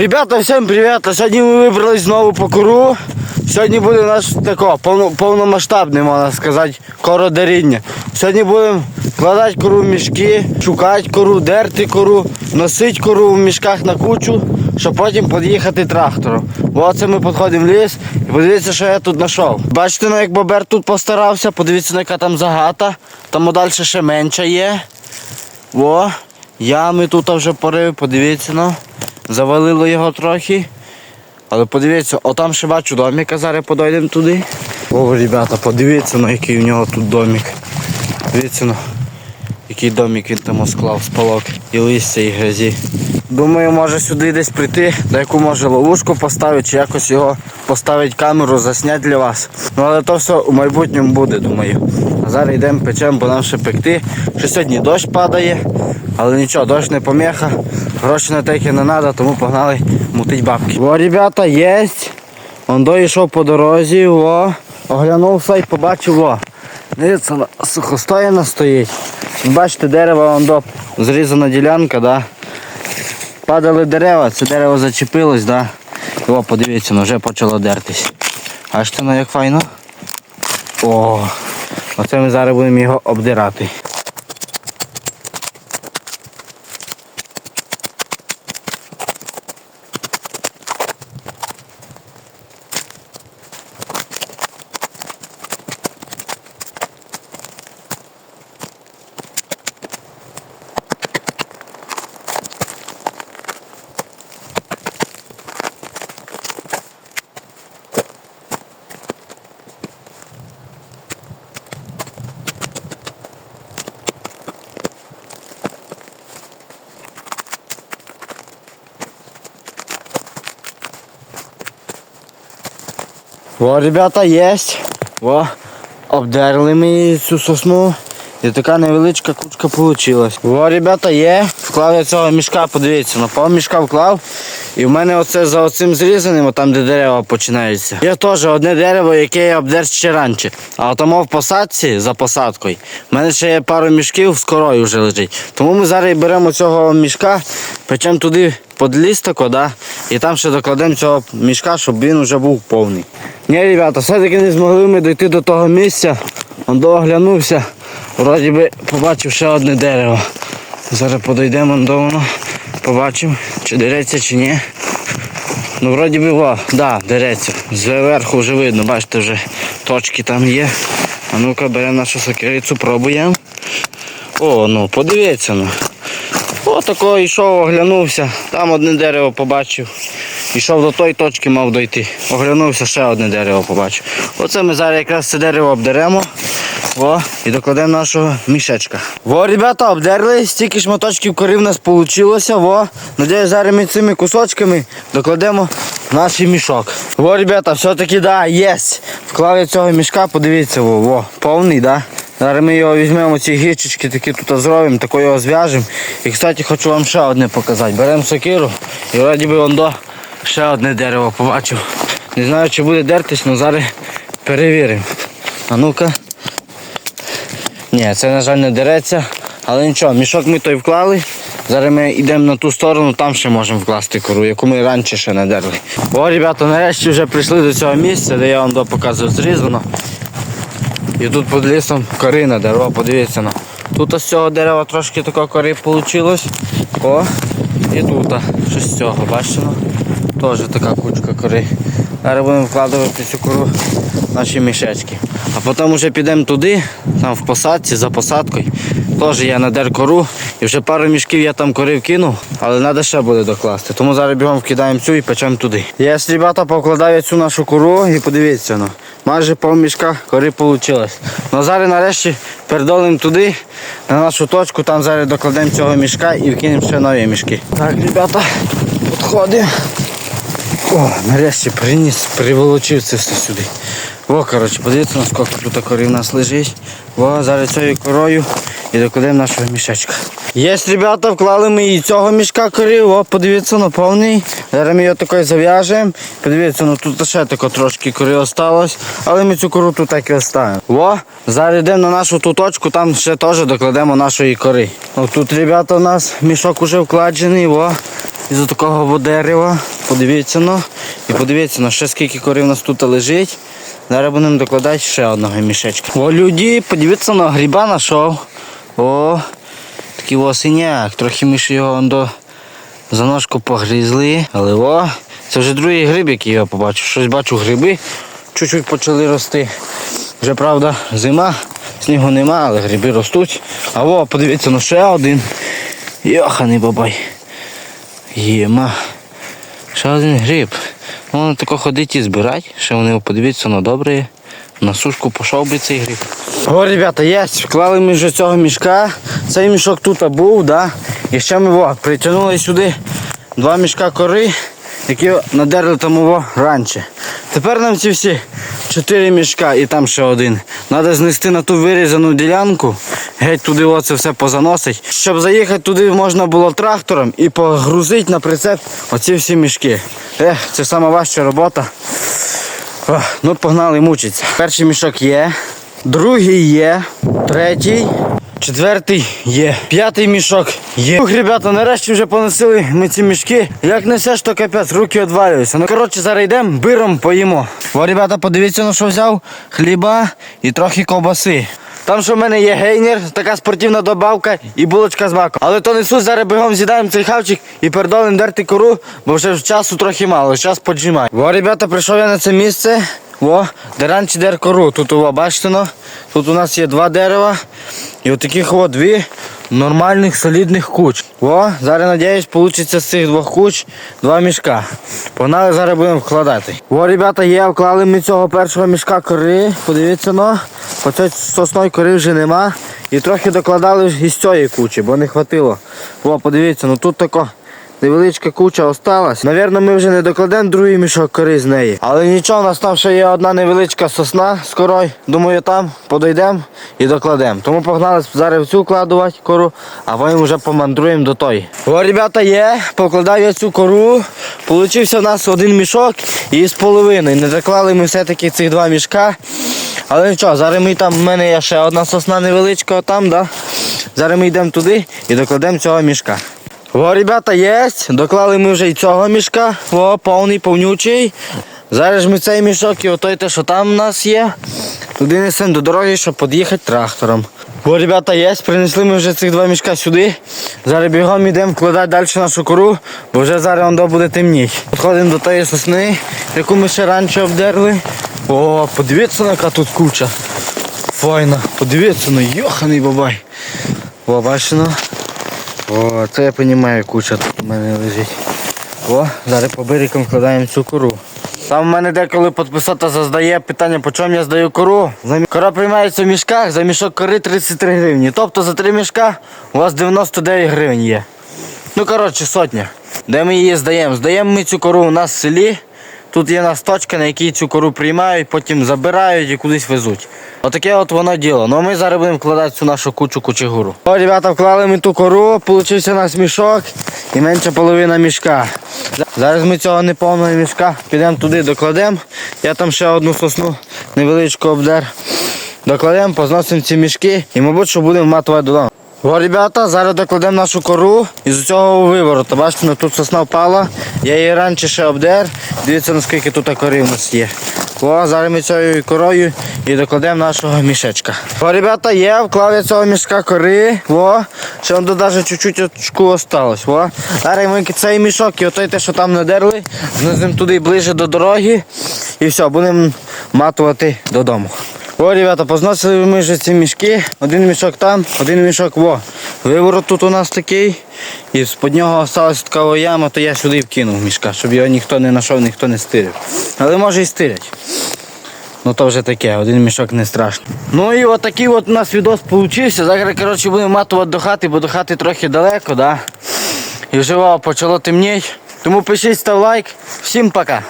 Ребята, всім привіт! А Сьогодні ми вибрались знову по кору. Сьогодні буде наш тако, повно, повномасштабне, можна сказати, кородаріння. Сьогодні будемо кладати кору в мішки, шукати кору, дерти кору, носити кору в мішках на кучу, щоб потім під'їхати трактором. Оце ми підходимо в ліс і подивіться, що я тут знайшов. Бачите, ну, як бобер тут постарався, подивіться, на яка там загата. Там далі ще менша є. О, ями тут вже порив, подивіться, ну. Завалило його трохи. Але подивіться, отам ще бачу домик, зараз подойдемо туди. О, ребята, подивіться, ну, який у нього тут домик. Дивіться, ну, який домик він там склав з палок і листя, і грязі. Думаю, може сюди десь прийти, на яку може ловушку поставити, чи якось його поставити камеру, засняти для вас. Ну але то все у майбутньому буде, думаю. Зараз йдемо печемо, бо нам ще пекти. Що сьогодні дощ падає, але нічого, дощ не поміха. Гроші на таке не треба, тому погнали мутить бабки. О, ребята, є. Он дойшов по дорозі, о, оглянувся і побачив, о. Дивіться, на- сухостояна стоїть. Бачите, дерево, он до зрізана ділянка, да. Падали дерева, це дерево зачепилось, да. О, подивіться, ну вже почало дертись. Бачите, ну як файно. О, оце ми зараз будемо його обдирати. О, ребята, єсть. О, обдерли ми цю сосну. І така невеличка кучка вийшла. О, ребята, є. Вклав я цього мішка, подивіться, на пол мішка вклав. І в мене оце за оцим зрізаним, там де дерева починаються. Є теж одне дерево, яке я обдер ще раніше. А тому в посадці за посадкою. в мене ще є пару мішків з корою вже лежить. Тому ми зараз беремо цього мішка, печемо туди під лістико, да? і там ще докладемо цього мішка, щоб він вже був повний. Ні, ребята, все-таки не змогли ми дійти до того місця. Он дооглянувся. Вроді би побачив ще одне дерево. Зараз подійдемо до воно, побачимо, чи дереться, чи ні. Ну, вроді би, во, да, дереться. Зверху вже видно, бачите, вже точки там є. А ну-ка беремо нашу сокирицю, пробуємо. О, ну, подивіться, ну. О, тако йшов, оглянувся, там одне дерево побачив. Ішов до тої точки, мав дойти. Оглянувся, ще одне дерево побачив. Оце ми зараз якраз це дерево обдеремо. О, і докладемо нашого мішечка. Во, ребята, обдерли, стільки шматочків кори в нас вийшло. Во, надіюсь, зараз ми цими кусочками докладемо наш мішок. Во, ребята, все-таки да, є. Вклав цього мішка, подивіться, во, во, повний, да. Зараз ми його візьмемо, ці гічечки такі тут зробимо, тако його зв'яжемо. І, кстати, хочу вам ще одне показати. Беремо сокиру і вроді би он до ще одне дерево побачив. Не знаю, чи буде дертись, але зараз перевіримо. А ну-ка. Ні, це, на жаль, не дереться. Але нічого, мішок ми той вклали. Зараз ми йдемо на ту сторону, там ще можемо вкласти кору, яку ми раніше ще не дерли. О, ребята, нарешті вже прийшли до цього місця, де я вам показую зрізано. І тут під лісом корина дерево, подивіться. Ну. Тут з цього дерева трошки такої кори вийшло. О, і тут щось з цього, бачите? Ну? Теж така кучка кори. Зараз будемо вкладувати цю кору в наші мішечки. А потім вже підемо туди, там в посадці, за посадкою. Теж я надер кору. І вже пару мішків я там кори вкинув, але треба ще буде докласти. Тому зараз бігом вкидаємо цю і печемо туди. Я, ребята, покладаю цю нашу кору і подивіться. Ну, майже пол мішка кори вийшло. Ну зараз нарешті передолимо туди, на нашу точку, там зараз докладемо цього мішка і вкинемо ще нові мішки. Так, ребята, підходимо. О, нарешті приніс, приволочив це все сюди. О, коротше, подивіться, наскільки тут корів у нас лежить. О, зараз цією корою і докладемо нашого мішечка. Є, ребята, вклали ми і цього мішка корів, о, подивіться, на повний. Зараз ми його такою зав'яжемо. Подивіться, ну тут ще тако трошки кори осталось, але ми цю кору тут так і оставимо. О, зараз йдемо на нашу ту точку, там ще теж докладемо нашої кори. О, тут, ребята, у нас мішок уже вкладений, о, із такого дерева. Подивіться, ну. І подивіться, ну, ще скільки корів у нас тут лежить. Зараз будемо докладати ще одного мішечка. О, люди, подивіться на гриба знайшов. О, такий осеняк. Трохи ми ж його до за ножку погрізли. Але о, це вже другий гриб, який я побачив. Щось бачу гриби. Чуть-чуть почали рости. Вже правда зима, снігу нема, але гриби ростуть. А о, подивіться, ну ще один. Йоханий бабай. Єма. Ще один гриб. Можна тако ходити і збирати, ще вони подивіться на добре. На сушку пішов би цей гриб. О, ребята, є, вклали ми вже цього мішка. Цей мішок тут був, да? І ще ми о, притягнули сюди два мішка кори, які надерли там його раніше. Тепер нам ці всі чотири мішка і там ще один. Треба знести на ту вирізану ділянку, геть туди оце все позаносить. Щоб заїхати туди можна було трактором і погрузити на прицеп оці всі мішки. Ех, це сама важча робота. Ну погнали мучиться. Перший мішок є, другий є, третій, четвертий є, п'ятий мішок є. Ух, ребята, нарешті вже поносили ми ці мішки. Як несеш, то капець, руки відвалюються. Ну коротше, зараз йдемо, биром поїмо. О, ребята, подивіться, на що взяв. Хліба і трохи ковбаси. Там, що в мене є гейнер, така спортивна добавка і булочка з маком. Але то не суть, зараз бігом з'їдаємо цей хавчик і передолим дерти кору, бо вже часу трохи мало, час поджимай. Во, ребята, прийшов я на це місце. Во, де раніше дер кору. Тут, о, бачите, ну, тут у нас є два дерева і отаких от дві нормальних солідних куч. О, зараз, надіюсь, вийде з цих двох куч два мішка. Погнали, зараз будемо вкладати. О, ребята, є, вклали ми цього першого мішка кори. Подивіться, ну, цій сосної кори вже нема. І трохи докладали із цієї кучі, бо не хватило. О, подивіться, ну тут тако. Невеличка куча осталась. Навірно, ми вже не докладемо другий мішок кори з неї. Але нічого, у нас там ще є одна невеличка сосна з корою. Думаю, там подойдемо і докладемо. Тому погнали зараз в цю вкладувати кору, а потім вже помандруємо до тої. О, ребята, є, покладав я цю кору. Получився в нас один мішок і з половиною. Не доклали ми все-таки цих два мішка. Але нічого, зараз ми там, в мене є ще одна сосна невеличка там, да? Зараз ми йдемо туди і докладемо цього мішка. О, ребята, є. Доклали ми вже і цього мішка. О, повний, повнючий. Зараз ми цей мішок і отой те, що там у нас є. Туди несемо до дороги, щоб під'їхати трактором. О, ребята, є. Принесли ми вже цих два мішка сюди. Зараз бігом йдемо вкладати далі нашу кору, бо вже зараз воно буде темніти. Підходимо до тої сосни, яку ми ще раніше обдерли. О, подивіться, яка тут куча. Файна. Подивіться, ну йоханий бабай. Ну. О, це я розумію, куча тут у мене лежить. О, зараз по берегам вкладаємо цю кору. Там в мене деколи підписота задає питання, по чому я здаю кору. Кора приймається в мішках, за мішок кори 33 гривні. Тобто за три мішка у вас 99 гривень є. Ну, коротше, сотня. Де ми її здаємо? Здаємо ми цю кору у нас в селі. Тут є нас точка, на якій цю кору приймають, потім забирають і кудись везуть. Отаке от воно діло. Ну а ми зараз будемо вкладати цю нашу кучу кучегуру. О, ребята, вклали ми ту кору, получився у нас мішок і менша половина мішка. Зараз ми цього неповного мішка підемо туди, докладемо. Я там ще одну сосну невеличку обдер. Докладемо, позносимо ці мішки і, мабуть, що будемо матувати додому. О, ребята, зараз докладемо нашу кору із цього виворота. Бачите, ну, тут сосна впала. Я її раніше ще обдер. Дивіться, наскільки тут кори у нас є. О, зараз ми цією корою і докладемо нашого мішечка. О, ребята, є, вклав я цього мішка кори. О, ще воно навіть чуть-чуть очку осталось. О. Зараз ми цей мішок і отой те, що там надерли, знизимо туди ближче до дороги. І все, будемо матувати додому. О, ребята, позносили ми вже ці мішки. Один мішок там, один мішок во. Виворот тут у нас такий. І з-під нього залишилася така яма, то я сюди вкинув мішка, щоб його ніхто не знайшов, ніхто не стирив. Але може і стирять. Ну то вже таке, один мішок не страшно. Ну і отакий от у нас відос получився. Зараз коротше, будемо матувати до хати, бо до хати трохи далеко, да? І вже почало темніти. Тому пишіть, став лайк. Всім пока.